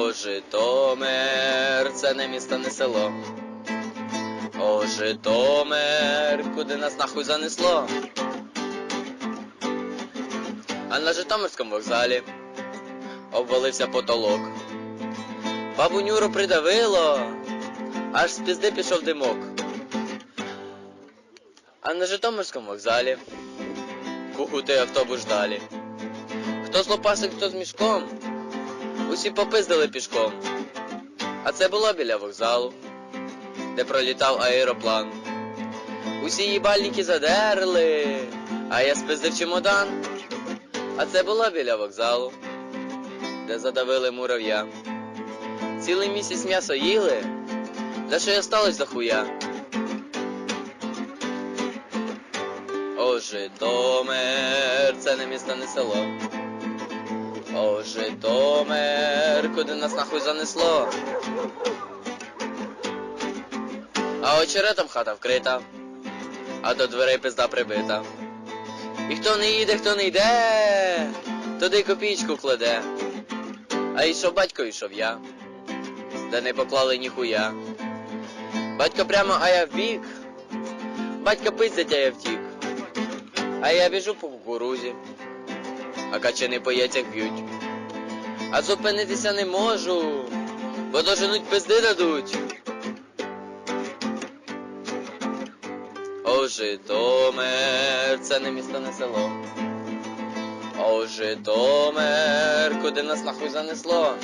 О, Житомир, це не місто, не село. О, Житомир, куди нас нахуй занесло? А на Житомирському вокзалі обвалився потолок. Бабу Нюру придавило, аж з пізди пішов димок. А на Житомирському вокзалі кухутий автобус далі. Хто з лопасик, хто з мішком, усі попиздили пішком. А це було біля вокзалу, де пролітав аероплан. Усі їбальники задерли, а я спиздив чемодан. А це було біля вокзалу, де задавили мурав'я. Цілий місяць м'ясо їли, за що й осталось за хуя. О, Житомир, це не місто, не село. Житомир, куди нас нахуй занесло. А очеретом хата вкрита, а до дверей пизда прибита. І хто не їде, хто не йде, туди копійку кладе. А йшов батько, йшов я, де не поклали ніхуя. Батько прямо, а я вбік. Батько пиздить, а я втік. А я біжу по кукурузі, а качани по яйцях б'ють. А зупинитися не можу, бо доженуть пизди дадуть. О, Житомир, це не місто, не село. О, Житомир, куди нас нахуй занесло?